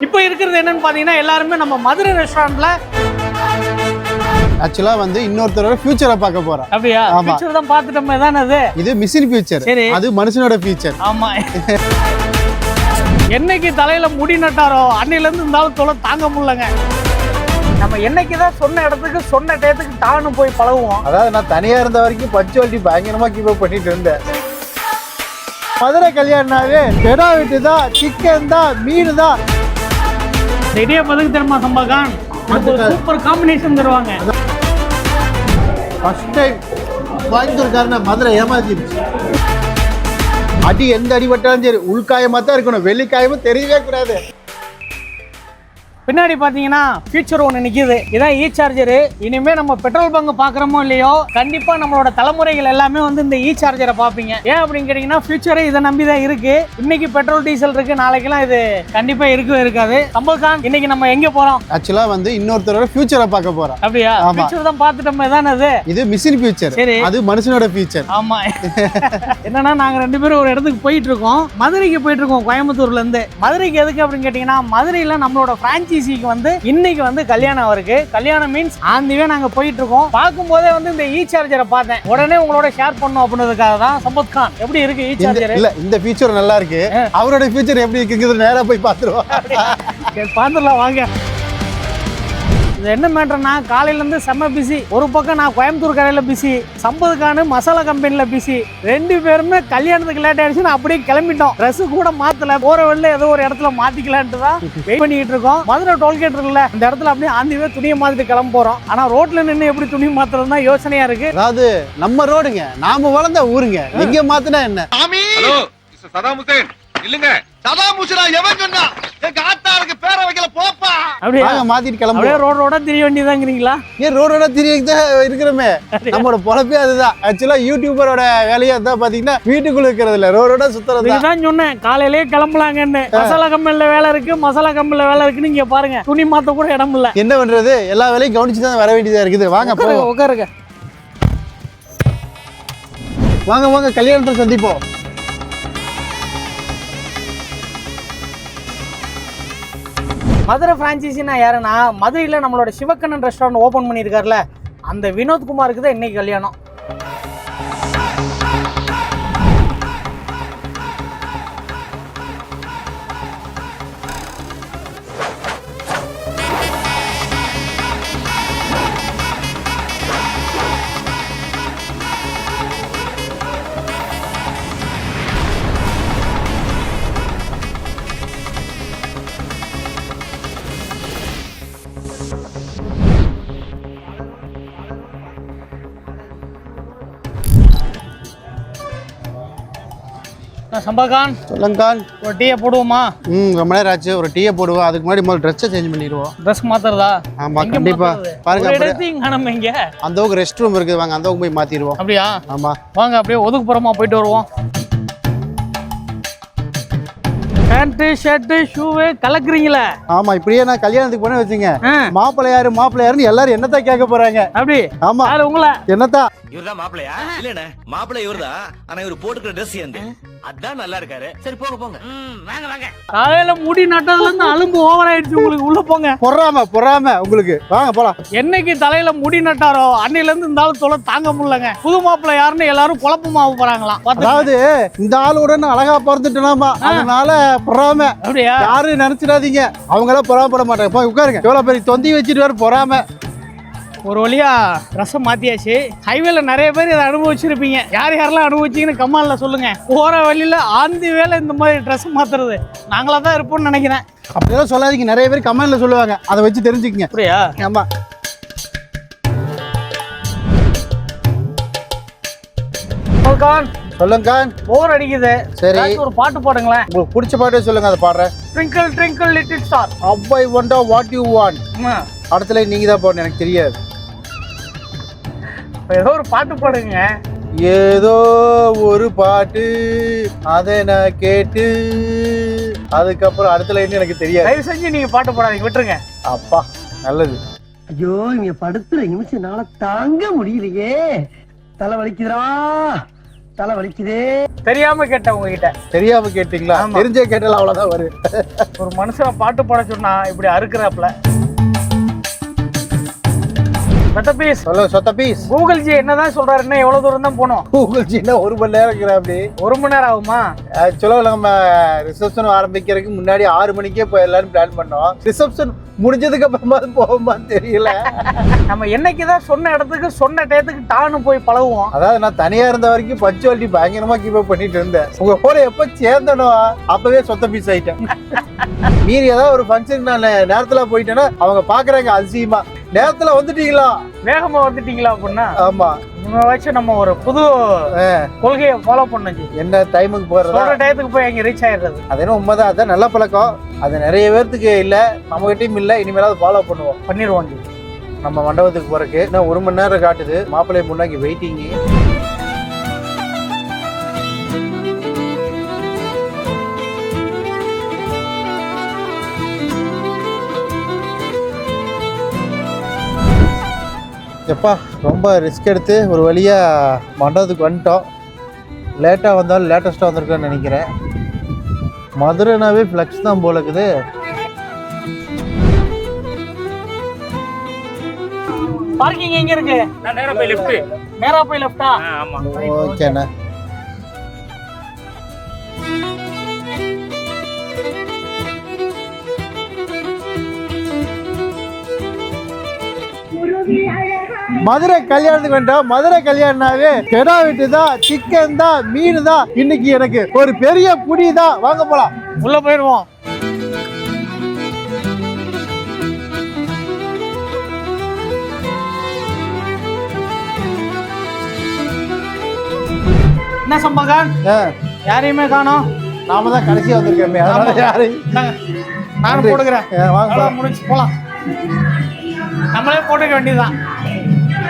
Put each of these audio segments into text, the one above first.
இப்போ இருக்கிறது என்னன்னு பார்த்தீங்கன்னா எல்லாருமே நம்ம மதுரை ரெஸ்டாரண்ட்ல ஆக்சுவலா வந்து இன்னொருத்தரோட ஃபியூச்சரை பார்க்க போறேன் அப்படியா? ஆமா. பிக்சர் தான் பார்த்துட்டோமே தானே அது? இது மிஷின் ஃபியூச்சர் சரி. அது மனுஷனோட ஃபியூச்சர் ஆமா. என்னைக்கு தலையில முடி நட்டாரோ அன்னையில இருந்து இருந்தாலும் தொலை தாங்க முடியலங்க. நம்ம என்னைக்கு தான் சொன்ன இடத்துக்கு சொன்ன டயத்துக்கு டான்னு போய் பழகுவோம். அதாவது நான் தனியா இருந்த வரைக்கும் பஞ்சுவாலிட்டி பயங்கரமா கீப் அப் பண்ணிட்டு இருந்தேன். மதுரை கல்யாணம்னாவே பெடா வீட்டு தான் சிக்கன் தான் மீன் தான் இந்த இடியப்பதுக்கு தெரியுமா சம்பாகான் சூப்பர் காம்பினேஷன் தருவாங்க. ஃபர்ஸ்ட் டைம் கோயம்புத்தூர்காரன மதுரை ஏமாத்திருச்சு அடி எந்த அடிபட்டாலும் சரி உள்காயமா தான் இருக்கணும். வெளிக்காயமும் தெரியவே கூடாது. பின்னாடி பாத்தீங்கன்னா ஃபியூச்சர் ஒன்று நிக்குது. இதான் இ சார்ஜரு இனிமே நம்ம பெட்ரோல் பங்க் பாக்குறோமோ இல்லையோ கண்டிப்பா நம்மளோட தலைமுறைகள் எல்லாமே வந்து இந்த இ சார்ஜரை பார்ப்பீங்க. ஏன் அப்படின்னு கேட்டீங்கன்னா ஃபியூச்சரே இதை நம்பி தான் இருக்கு. இன்னைக்கு பெட்ரோல் டீசல் இருக்கு நாளைக்கெல்லாம் இது கண்டிப்பா இருக்கவே இருக்காது. சம்பல்கான் இன்னைக்கு நம்ம எங்க போறோம்? ஆக்சுவலா வந்து இன்னொருத்தரோட ஃபியூச்சரை பார்க்க போறேன் அப்படியா. ஃபியூச்சர் தான் பார்த்துட்டோமே தானே அது? இது மிஷின் ஃபியூச்சர் சரி. அது மனுஷனோட ஃபியூச்சர் ஆமா. என்னன்னா நாங்க ரெண்டு பேரும் ஒரு இடத்துக்கு போயிட்டு இருக்கோம். மதுரைக்கு போயிட்டு இருக்கோம் கோயம்புத்தூர்ல இருந்து. மதுரைக்கு எதுக்கு அப்படின்னு கேட்டீங்கன்னா மதுரையில நம்மளோட பிரான்ச்சைசிக்கு வந்து இன்னைக்கு வந்து கல்யாணம் அவருக்கு. கல்யாணம் மீன்ஸ் ஆந்திவே நாங்க போயிட்டு இருக்கோம் பார்க்கும்போதே வந்து இந்த இ சார்ஜரை பார்த்தேன். உடனே உங்களோட ஷேர் பண்ணும் அப்படின்றதுக்காக தான் சம்பத் கான். எப்படி இருக்கு இ சார்ஜர் இல்ல இந்த ஃபியூச்சர் நல்லா இருக்கு. அவரோட ஃபியூச்சர் எப்படி இருக்குங்கிறது நேரா போய் பார்த்துருவோம். பார்த்துடலாம் வாங்க. இது என்ன மேட்டர்னா காலையிலேருந்து செம்ம பிஸி ஒரு பக்கம் நான் கோயம்புத்தூர் கடையில் பிஸி சம்பதுக்கானு மசாலா கம்பெனியில் பிஸி ரெண்டு பேருமே கல்யாணத்துக்கு லேட் ஆயிடுச்சுன்னு அப்படியே கிளம்பிட்டோம். ட்ரெஸ் கூட மாத்தல. போற வழியில ஏதோ ஒரு இடத்துல மாத்திக்கலான்ட்டு தான் வெயிட் பண்ணிட்டு இருக்கோம். மதுரை டோல்கேட் இருக்குல்ல இந்த இடத்துல அப்படியே ஆந்திவே துணியை மாத்திட்டு கிளம்ப போறோம். ஆனா ரோட்ல நின்று எப்படி துணி மாத்துறது தான் யோசனையா இருக்கு. அதாவது நம்ம ரோடுங்க நாம வளர்ந்த ஊருங்க. எங்க மாத்தினா என்ன? Saddam Hussein. இல்லங்க. சதாம் ஹுசேனா எவன் சொன்னா? எங்க ஆத்தாருக்கு பேர வைக்கல போப்பா. அப்படியே? நாங்க மாத்திட்டு அப்படியே கிளம்புவோம் ரோட் ரோட திரிய வேண்டியதாங்கிறீங்களா? ஏன் ரோடோட திரியிட்டு இருக்கிறோமே. நம்மளோட பொழப்பே அதுதான். ஆக்சுவலா யூடியூபரோட வேலையா தான் பாத்தீங்கன்னா வீட்டுக்குள்ள இருக்கிறது இல்ல ரோடோட சுத்துறது தான் இதுதான் சொன்னேன். காலையிலேயே கிளம்பலாங்கன்னு. மசாலா கம்பெனில வேலை இருக்கு. மசாலா கம்பெனில வேலை இருக்குன்னு இங்க பாருங்க. துணி மாத்த கூட இடம் இல்ல. என்ன பண்றது? எல்லா வேலையும் கவனிச்சு தான் வர வேண்டியதா இருக்குது. வாங்க உட்காருங்க வாங்க வாங்க கல்யாணத்தை சந்திப்போம். மதுரை பிரான்ச்சைசினா யாருன்னா மதுரையில் நம்மளோட சிவக்கண்ணன் ரெஸ்டாரண்ட் ஓப்பன் பண்ணியிருக்காருல அந்த வினோத்குமாருக்கு தான் இன்னைக்கு கல்யாணம். சம்பாகான் சொல்லுங்கான் ஒரு டீயை போடுவோமா? ம் ரொம்ப நேரம் ஆச்சு. ஒரு டீயை போடுவோம். அதுக்கு முன்னாடி முதல்ல ட்ரெஸ்ஸை சேஞ்ச் பண்ணிடுவோம். ட்ரெஸ் மாத்துறதா? ஆமா கண்டிப்பா? பாருங்க இங்க. அந்த பக்கம் ரெஸ்ட் ரூம் இருக்குது. வாங்க அந்த பக்கம் போய் மாத்திடுவோம். அப்படியா? ஆமா. வாங்க அப்படியே ஒதுக்குப்புறமா போயிட்டு வருவோம். பேண்ட்டு ஷர்ட்டு ஷூவு கலக்குறீங்களே? ஆமா இப்படியே நான் கல்யாணத்துக்கு போனேன் வச்சுங்க ஆ, மாப்பிள்ளை யாரு மாப்பிள்ளை யாருன்னு எல்லாரும் என்னத்தான் கேட்க போறாங்க? அப்படி. ஆமா. யாரு உங்களை? என்னத்தான்? இவர்தான் மாப்பிளையா இல்லண்ணே. மாப்பிள்ளை இவர்தான். ஆனா இவர் போட்டுக்கிற ட்ரெஸ் ஏந்து. அதான் நல்லா இருக்காரு சரி போங்க போங்க. வாங்க வாங்க. காலையில முடி நட்டதுல இருந்து அலும்பு ஓவர் ஆயிடுச்சு உங்களுக்கு. உள்ள போங்க. பொறாம பொறாம உங்களுக்கு. வாங்க போலாம். என்னைக்கு தலையில முடி நட்டாரோ அன்னையில இருந்து இந்த ஆளு தொலை தாங்க முடியலங்க. புது மாப்பிள்ளை யாருன்னு எல்லாரும் குழப்பமாக போறாங்களாம். அதாவது இந்த ஆளோட நான் அழகா பிறந்துட்டேனாமா. அதனால பொறாம. அப்படியா? யாரும் நினைச்சிடாதீங்க. அவங்க எல்லாம் பொறாமப்பட மாட்டாங்க. போய் உட்காருங்க. எவ்வளவு பெரிய தொந்தி வச்சுட்டு வர பொறாம. ஒரு வழியா ரசம் மாத்தியாச்சு. ஹைவேல நிறைய பேர் இதை அனுபவிச்சிருப்பீங்க. யார் யாரெல்லாம் அனுபவிச்சீங்கன்னு கம்மால்ல சொல்லுங்க. போற வழியில ஆந்தி வேலை இந்த மாதிரி ட்ரெஸ் மாத்துறது. நாங்களா தான் இருப்போம்னு நினைக்கிறேன். அப்படியெல்லாம் சொல்லாதீங்க. நிறைய பேர் கமெண்ட்ல சொல்லுவாங்க. அதை வச்சு தெரிஞ்சுக்கங்க. அப்படியா? ஆமா. சொல்லுங்க போர் அடிக்குது. சரி. ஒரு பாட்டு போடுங்களேன். உங்களுக்கு பிடிச்ச பாட்டே சொல்லுங்க அதை பாடுறேன். Twinkle twinkle little star Avvai ஒண்டா what you want அடுத்தல நீங்க தான் போடணும் எனக்கு தெரியாது. ஏதோ ஒரு பாட்டு போடுங்க. ஏதோ ஒரு பாட்டு அதை நான் கேட்டு அதுக்கப்புறம் அடுத்த லைன் எனக்கு தெரியாது. தயவு செஞ்சு நீங்க பாட்டு போடாதீங்க விட்டுருங்க. அப்பா நல்லது. ஐயோ இங்க படுத்துற நிமிஷம் என்னால தாங்க முடியலையே. தலை வலிக்குதுடா. தலை வலிக்குதே. தெரியாம கேட்டேன் உங்ககிட்ட. தெரியாம கேட்டீங்களா? தெரிஞ்சே கேட்டால அவ்வளவுதான் வரும். ஒரு மனுஷனை பாட்டு பாட சொன்னா இப்படி அறுக்குறாப்ல மெத்த பீஸ் சொல்ல சொத்த பீஸ் கூகுள் ஜி என்னதான் சொல்றாரு இன்னும் எவ்வளவு தூரம் தான் கூகுள் சின்ன ஒரு மணி நேரம் இருக்கிற அப்படி? ஒரு மணி நேரம் ஆகுமா? ஆக்சுவலாக நம்ம ரிசப்ஷன் ஆரம்பிக்கிறதுக்கு முன்னாடி ஆறு மணிக்கே போயிடலான்னு பிளான் பண்ணோம். ரிசப்ஷன் முடிஞ்சதுக்கு அப்புறமா போகுமா தெரியல. நம்ம என்னைக்குதான் சொன்ன இடத்துக்கு சொன்ன டயத்துக்கு டான்னு போய் பழகுவோம். அதாவது நான் தனியா இருந்த வரைக்கும் பச்சுவாலிட்டி பயங்கரமா கீப் அப் பண்ணிட்டு இருந்தேன். உங்க கூட எப்ப சேர்ந்தனோ அப்பவே சொத்த பீஸ் ஆயிட்டேன். மீறி ஏதாவது ஒரு ஃபங்க்ஷனுக்கு நான் நேரத்துல போயிட்டேன்னா அவங்க பாக்குறாங்க அதிசயமா நேரத்துல வந்துட்டீங்களா? வேகமா வந்துட்டீங்களா அப்படின்னா ஆமா. வச்சு நம்ம ஒரு புது கொள்கையை ஃபாலோ பண்ணச்சு என்ன டைமுக்கு போறதா? சொல்ற டயத்துக்கு போய் அங்க ரீச் ஆயிடுறது. அது என்ன உண்மைதான் அதான் நல்ல பழக்கம். அது நிறைய பேர்த்துக்கு இல்ல நம்ம கிட்டயும் இல்ல இனிமேலாவது ஃபாலோ பண்ணுவோம். பண்ணிடுவோம். நம்ம மண்டபத்துக்கு போறதுக்கு இன்னும் ஒரு மணி நேரம் காட்டுது. மாப்பிள்ளை முன்னாடி வெயிட்டிங் எப்பா ரொம்ப ரிஸ்க் எடுத்து ஒரு வழியாக மண்டபத்துக்கு வந்துட்டோம். லேட்டாக வந்தாலும் லேட்டஸ்ட்டாக வந்திருக்கோன்னு நினைக்கிறேன். மதுரைனாவே ஃப்ளெக்ஸ் தான் போல இருக்குது. பார்க்கிங் எங்க இருக்கு? நேரா போய் லெஃப்ட் நேரா போய் லெஃப்டா ஆமா. ஓகேண்ணா மதுரை கல்யாணத்துக்கு வேண்டாம் மதுரை கல்யாணம்னாவே கெடா வெட்டு தான் சிக்கன் தான் மீன் தான் இன்னைக்கு எனக்கு ஒரு பெரிய புடி தான் வாங்க போலாம். உள்ள போயிடுவோம். என்ன சம்பகான்? யாரையுமே காணோம். நாம தான் கடைசியா வந்திருக்கோமே அதனால யாரையும் நானும் ஆ, வாங்க. முடிச்சு போலாம். நம்மளே போட்டுக்க வேண்டியதுதான்.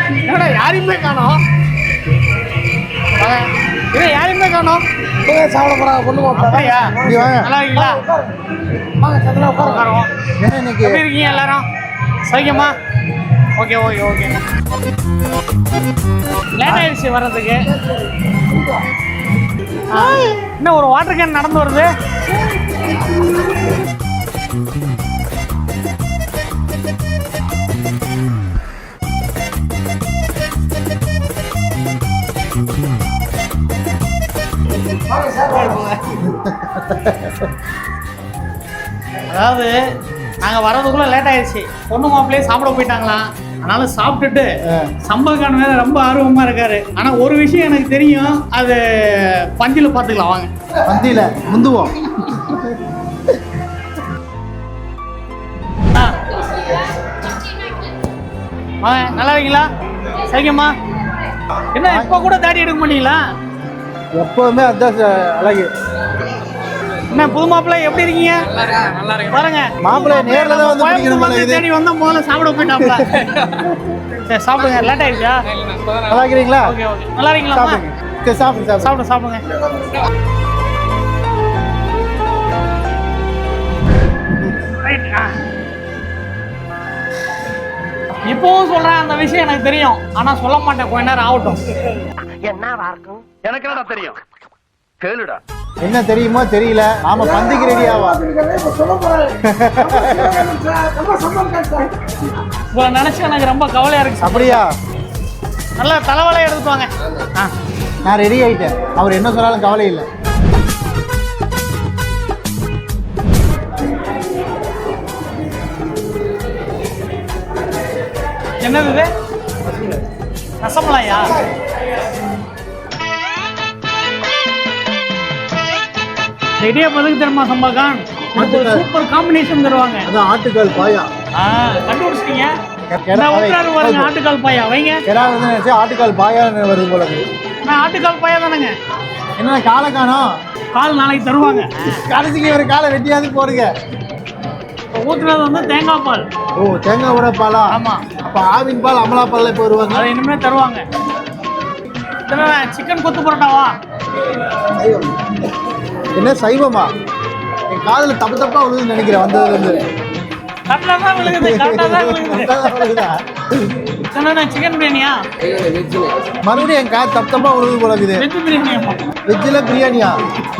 என்னடா யாரையுமே காணோம். வாங்க. இது யாரையுமே காணோம். சாப்பிட போறாங்க பொண்ணு வாங்க. நல்லா இருக்கீங்களா? உட்காருவோம். ஏன்னா இன்னைக்கு? எப்படி இருக்கீங்க எல்லாரும்? சௌக்கியமா? Okay okay okay. லேட் ஆயிடுச்சு வர்றதுக்கு. இன்னும் ஒரு வாட்டர் கேன் நடந்து வருது. அதாவது நாங்கள் வர்றதுக்குள்ள லேட் ஆயிடுச்சு. பொண்ணு மாப்பிள்ளையே சாப்பிட போயிட்டாங்களாம் அதனால சாப்பிட்டுட்டு சம்பதுக்கான வேற ரொம்ப ஆர்வமா இருக்காரு. ஆனா ஒரு விஷயம் எனக்கு தெரியும். அது பந்தியில பாத்துக்கலாம் வாங்க. பந்தியில முந்துவோம். ஆ. நல்லா இருக்கீங்களா? சௌக்கியமா என்ன இப்ப கூட தாடி எடுக்க மாட்டீங்களா? எப்பவுமே அதான் ச- அழகு. என்ன புது மாப்பிள்ளை எப்படி இருக்கீங்க? பாருங்க. மாப்பிள்ளை நேர்ல தான் வந்து இது. தேடி வந்தா முதல்ல சாப்பிட போயிட்டாப்ல. சரி சாப்பிடுங்க. லேட் ஆயிடுச்சா? நல்லா இருக்கிறீங்களா ஓகே ஓகே. நல்லா இருக்கீங்களா சாப்பிடுங்க. சரி சாப்பிடுங்க சாப்பிடுங்க. சாப்பிடுங்க. இப்பவும் சொல்றேன் அந்த விஷயம் எனக்கு தெரியும். ஆனா சொல்ல மாட்டேன். கொஞ்ச நேரம் ஆகட்டும். எனக்கு என்னடா தெரியும்? கேளுடா. என்ன தெரியுமோ தெரியல. நாம பந்திக்கு ரெடியாவா உங்களை நினைச்சு எனக்கு ரொம்ப கவலையா இருக்கு. அப்படியா? நல்லா வாங்க. ஆ. நான் ரெடி ஆயிட்டேன். அவர் என்ன சொன்னாலும் கவலை இல்லை. என்னது ரசமலாயா? ரெடியா பதுக்கு தெரியுமா ஒரு சூப்பர் காம்பினேஷன் தருவாங்க. அதான் ஆட்டுக்கால் பாயா. கண்டுபிடிச்சிட்டீங்க? பாயா. ஆட்டுக்கால் பாயா. வைங்க. ஆட்டுக்கால் பாயான்னு வருது போல. நான் ஆட்டுக்கால் பாயா தானேங்க? என்ன காலை காணோம் கால் நாளைக்கு தருவாங்க. கடைசிக்கு ஒரு காலை வெட்டியாவது போடுங்க. ஊத்துனது வந்து தேங்காய் பால். ஓ தேங்காய் உட பாலா? ஆமா. அப்ப ஆவின் பால் அமலா பால்ல இப்போ வருவாங்க. அதை இனிமே தருவாங்க. சிக்கன் கொத்து பரோட்டாவா? என்ன சைவமா? என் காதுல தப்பு தப்பா விழுதுன்னு நினைக்கிறேன் வந்ததுல இருந்து. கரெக்டாக தான் விழுகுது கரெக்டாக தான் விழுகுது. கரெக்டா தான் விழுகுதா? என்னண்ணா சிக்கன் பிரியாணியா? மறுபடியும் என் கார் தப்பு தப்பா போல இருக்குது. வெஜ்ஜில் பிரியாணியா?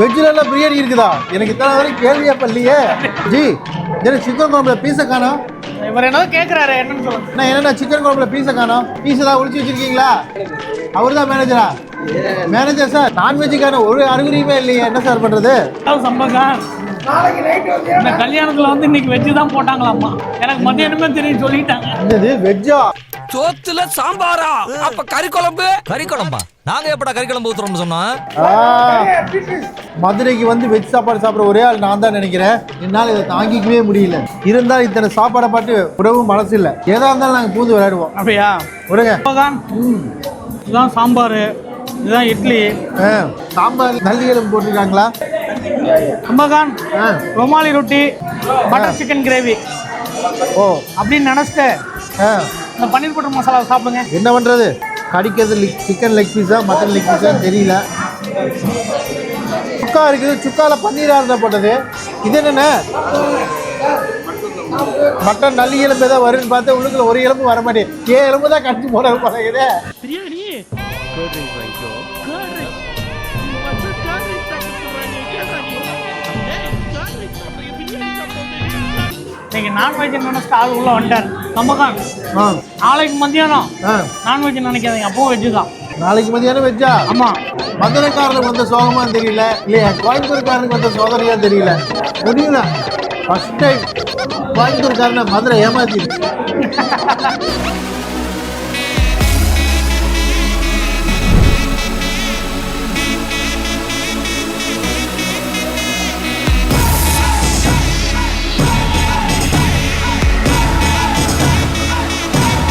வெஜ்ஜில் பிரியாணி இருக்குதா? எனக்கு இத்தனை வரைக்கும் கேள்வியா பல்லையே ஜி எனக்கு சிக்கன் குழம்புல பீஸை காணோம்? இவர் கேட்குறாரு என்னன்னு சொல்லுங்க. நான் என்னண்ணா சிக்கன் குழம்புல பீஸை காணோம்? பீஸ் ஏதாவது ஒளிச்சு வச்சிருக்கீங்களா? அவர் தான் மேனேஜரா மேனேஜர் சார் நான்வெஜ்ஜுக்கான ஒரு அறிகுறியுமே இல்லையே. என்ன சார் பண்றது? அதாவது சம்பகம் இந்த கல்யாணத்துல வந்து இன்னைக்கு வெஜ்ஜு தான் போட்டாங்களாம்மா. எனக்கு மத்தியானமே தெரியும் சொல்லிட்டாங்க. என்னது வெஜ்ஜா சோத்துல சாம்பாரா? அப்ப கறி குழம்பு? கறி குழம்பா? நாங்க எப்படா கறி குழம்பு ஊத்துறோம்னு சொன்னோம்? ஆ, மதுரைக்கு வந்து வெஜ் சாப்பாடு சாப்பிட்ற ஒரே ஆள் நான் தான் நினைக்கிறேன். என்னால் இதை தாங்கிக்கவே முடியல. இருந்தால் இத்தனை சாப்பாடை பாட்டு விடவும் மனசு இல்லை. ஏதா இருந்தாலும் நாங்கள் பூந்து விளையாடுவோம். அப்படியா? விடுங்க. இதுதான் சாம்பார். இதுதான் இட்லி. ஆ, சாம்பார் நல்லி எலும்பு போட்டிருக்காங்களா? சம்பகான் ஆ. ரொமாலி ரொட்டி பட்டர் சிக்கன் கிரேவி. ஓ. அப்படின்னு நினச்சிட்டு ஆ. இந்த பன்னீர் பட்டர் மசாலா சாப்பிடுங்க. என்ன பண்ணுறது கடிக்கிறது சிக்கன் லெக் பீஸா மட்டன் லெக் பீஸான்னு தெரியல. சுக்கா இருக்குது. சுக்கால பன்னீரா இருந்தா போட்டது. இது என்னென்ன? மட்டன் நல்லி எலும்பு ஏதாவது வரும்னு பார்த்து உள்ளுக்குள்ள ஒரு எலும்பு வர மாட்டேன் ஏன் எலும்பு தான் கடிச்சு போட பழகுது? பிரியாணி. இன்னைக்கு நான்வெஜ் நினைச்சிட்டு ஆள் உள்ள வந்துட்டார். சம்பகான் ஆ. நாளைக்கு மத்தியானம். ஆ. நான்வெஜ் நினைக்காதீங்க. அப்பவும் வெஜ்ஜு தான். நாளைக்கு மதியானம் வெஜ்ஜா ஆமா. மதுரைக்காரனுக்கு வந்த சோகமா தெரியல. இல்லையா? கோயம்புத்தூர்காரனுக்கு வந்த சோதனையா தெரியல. முடியல ஃபர்ஸ்ட் டைம் கோயம்புத்தூர்காரனை மதுரை ஏமாத்திடுச்சு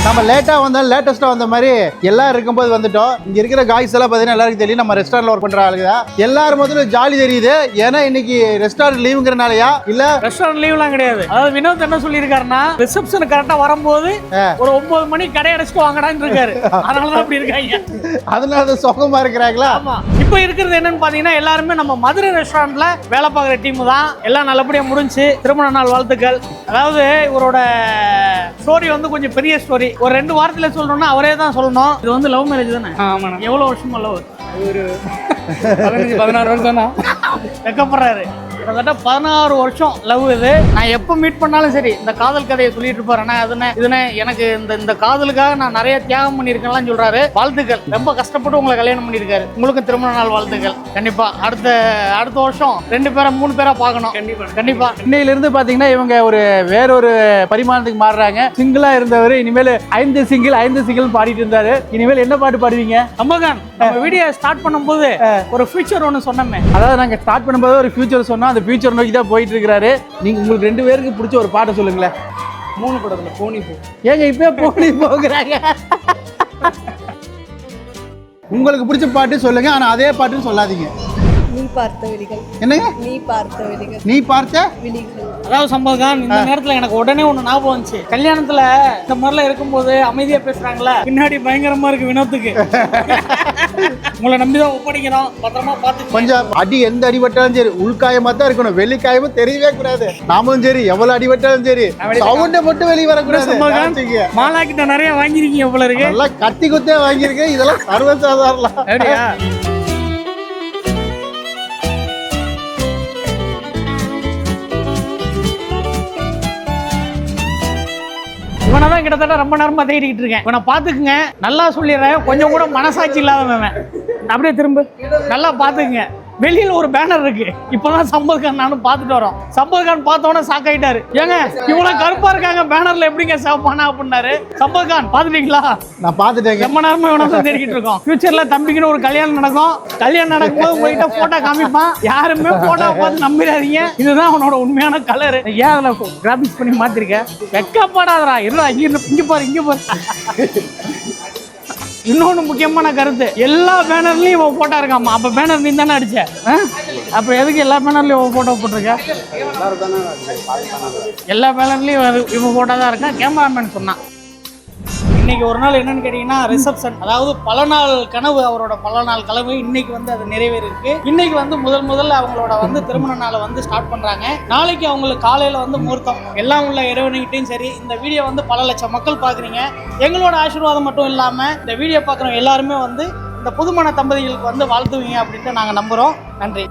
நம்ம லேட்டாக வந்தாலும் லேட்டஸ்ட்டாக வந்த மாதிரி எல்லாரும் இருக்கும்போது வந்துட்டோம். இங்கே இருக்கிற காய்ஸ் எல்லாம் பார்த்தீங்கன்னா எல்லாருக்கும் தெரியும் நம்ம ரெஸ்டாரண்ட்ல ஒர்க் பண்ணுற ஆளுங்க தான். எல்லாரும் முதல்ல ஜாலி தெரியுது. ஏன்னா இன்னைக்கு ரெஸ்டாரண்ட் லீவுங்கிறனாலயா இல்லை ரெஸ்டாரண்ட் லீவ்லாம் கிடையாது. அதாவது வினோத் என்ன சொல்லியிருக்காருன்னா ரிசப்ஷன் கரெக்டா வரும்போது ஒரு ஒன்பது மணி கடை அடைச்சிட்டு வாங்கடான்னு இருக்காரு. அதனாலதான் அப்படி இருக்காங்க. அதனால தான் சுகமாக இருக்கிறாங்களா? ஆமா. இப்போ இருக்கிறது என்னன்னு பாத்தீங்கன்னா எல்லாருமே நம்ம மதுரை ரெஸ்டாரண்ட்ல வேலை பார்க்குற டீம் தான். எல்லாம் நல்லபடியா முடிஞ்சு திருமண நாள் வாழ்த்துக்கள். அதாவது இவரோட ஸ்டோரி வந்து கொஞ்சம் பெரிய ஸ்டோரி ஒரு ரெண்டு வாரத்துல சொல்லணும்னா அவரே தான் சொல்லணும். இது வந்து லவ் மேரேஜ் தானே? ஆமாண்ணா. எவ்வளவு வருஷமா லவ் ஒரு பதினஞ்சு பதினாறு வருஷம் தான் வெக்கப்படுறாரு. கிட்டத்தட்ட பதினாறு வருஷம் லவ் இது. நான் எப்போ மீட் பண்ணாலும் சரி இந்த காதல் கதையை சொல்லிட்டு இருப்பாரு. அண்ணா அதுனே இதுனே எனக்கு இந்த இந்த காதலுக்காக நான் நிறைய தியாகம் பண்ணியிருக்கேன்லாம் சொல்றாரு. வாழ்த்துக்கள். ரொம்ப கஷ்டப்பட்டு உங்களை கல்யாணம் பண்ணியிருக்காரு. உங்களுக்கும் திருமண நாள் வாழ்த்துக்கள். கண்டிப்பா. அடுத்த அடுத்த வருஷம் ரெண்டு பேரை மூணு பேரா பார்க்கணும். கண்டிப்பா கண்டிப்பா. இன்னையிலிருந்து பார்த்தீங்கன்னா இவங்க ஒரு வேறொரு பரிமாணத்துக்கு மாறுறாங்க. சிங்கிளா இருந்தவர் இனிமேல் ஐந்து சிங்கிள் ஐந்து சிங்கிள் பாடிட்டு இருந்தாரு. இனிமேல் என்ன பாட்டு பாடுவீங்க? அம்பகான் நம்ம வீடியோ ஸ்டார்ட் பண்ணும்போது ஒரு ஃபியூச்சர் ஒன்று சொன்னோமே. அதாவது நாங்கள் ஸ்டார்ட் பண்ணும்போது ஒரு ஃபியூச்சர் சொன்னோம். அந்த ஃபியூச்சர் நோக்கி தான் போயிட்டு இருக்கிறாரு. நீங்க உங்களுக்கு ரெண்டு பேருக்கு பிடிச்ச ஒரு பாட்டை சொல்லுங்களேன். மூணு படத்துல போனி போ. ஏங்க இப்போ போனி போகிறாங்க. உங்களுக்கு பிடிச்ச பாட்டு சொல்லுங்க ஆனா அதே பாட்டுன்னு சொல்லாதீங்க. நீ பார்த்த விழிகள். என்னங்க? நீ பார்த்த விழிகள். நீ பார்த்த? விழிகள். அதாவது சம்பவம் இந்த நேரத்துல எனக்கு உடனே ஒண்ணு ஞாபகம் வந்துச்சு. கல்யாணத்துல இந்த மாதிரிலாம் இருக்கும்போது அமைதியா பேசுறாங்களா பின்னாடி பயங்கரமா இருக்கு வினோத்துக்கு. உங்களை நம்பிதான் ஒப்படைக்கிறோம் பத்திரமா பார்த்து கொஞ்சம் அடி எந்த அடிபட்டாலும் சரி உள்காயமா தான் இருக்கணும். வெளிக்காயமும் தெரியவே கூடாது. நாமும் சரி எவ்வளவு அடிபட்டாலும் சரி சவுண்டை மட்டும் வெளியே வரக்கூடாது. மாலா கிட்ட நிறைய வாங்கிருக்கீங்க போல இருக்கு. நல்லா கத்தி குத்தே வாங்கியிருக்கேன். இதெல்லாம் சர்வசாதாரணம். இவனை தான் கிட்டத்தட்ட ரொம்ப நேரமா தேடிக்கிட்டு இருக்கேன். இவனை பார்த்துக்குங்க. நல்லா சொல்லிடுறேன். கொஞ்சம் கூட மனசாட்சி இல்லாதவன் அப்படியே திரும்ப. நல்லா பார்த்துக்குங்க. வெளியில ஒரு பேனர் இருக்கு. இப்பதான் சம்பத் கான் நானும் பார்த்துட்டு வரோம். சம்பத் கான் பார்த்தோன்னே ஷாக் ஆயிட்டாரு ஏங்க இவ்வளவு கருப்பா இருக்காங்க பேனர்ல எப்படிங்க சேவ் அப்படின்னாரு. சம்பத் கான் பாத்துட்டீங்களா நான் பார்த்துட்டேங்க. ரொம்ப நேரமா இவனை தேடிக்கிட்டு இருக்கோம். ஃபியூச்சர்ல தம்பிக்குன்னு ஒரு கல்யாணம் நடக்கும். கல்யாணம் நடக்கும்போது உங்ககிட்ட போட்டோ காமிப்பான். யாருமே போட்டோ பார்த்து நம்பிடாதீங்க. இதுதான் அவனோட உண்மையான கலர் ஏன் அதுல கிராபிக்ஸ் பண்ணி மாத்திருக்க? வெக்கப்படாதடா. இருடா இங்க இருந்து- இங்க பாரு இங்க பாரு. இன்னொன்று முக்கியமான கருத்து. எல்லா பேனர்லையும் இவன் போட்டா இருக்காமா அப்போ பேனர் நீ தானே அடிச்ச? ஆ? எதுக்கு எல்லா பேனர்லையும் இவன் போட்டோ போட்டிருக்க? எல்லா பேனர்லையும் இவன் போட்டோ தான் இருக்கான். கேமராமேன் சொன்னான். இன்னைக்கு ஒரு நாள் என்னன்னு கேட்டீங்கன்னா ரிசப்ஷன் அதாவது பல நாள் கனவு அவரோட பல நாள் கனவு இன்னைக்கு வந்து அது நிறைவேறிருக்கு இன்னைக்கு வந்து முதல் முதல்ல அவங்களோட வந்து திருமண நாளை வந்து ஸ்டார்ட் பண்றாங்க. நாளைக்கு அவங்களுக்கு காலையில வந்து முகூர்த்தம். எல்லாம் உள்ள இறைவனுக்கிட்டையும் சரி இந்த வீடியோ வந்து பல லட்சம் மக்கள் பாக்குறீங்க எங்களோட ஆசீர்வாதம் மட்டும் இல்லாம இந்த வீடியோ பார்க்குறவங்க எல்லாருமே வந்து இந்த புதுமண தம்பதிகளுக்கு வந்து வாழ்த்துவீங்க அப்படின்ட்டு நாங்க நம்புறோம். நன்றி.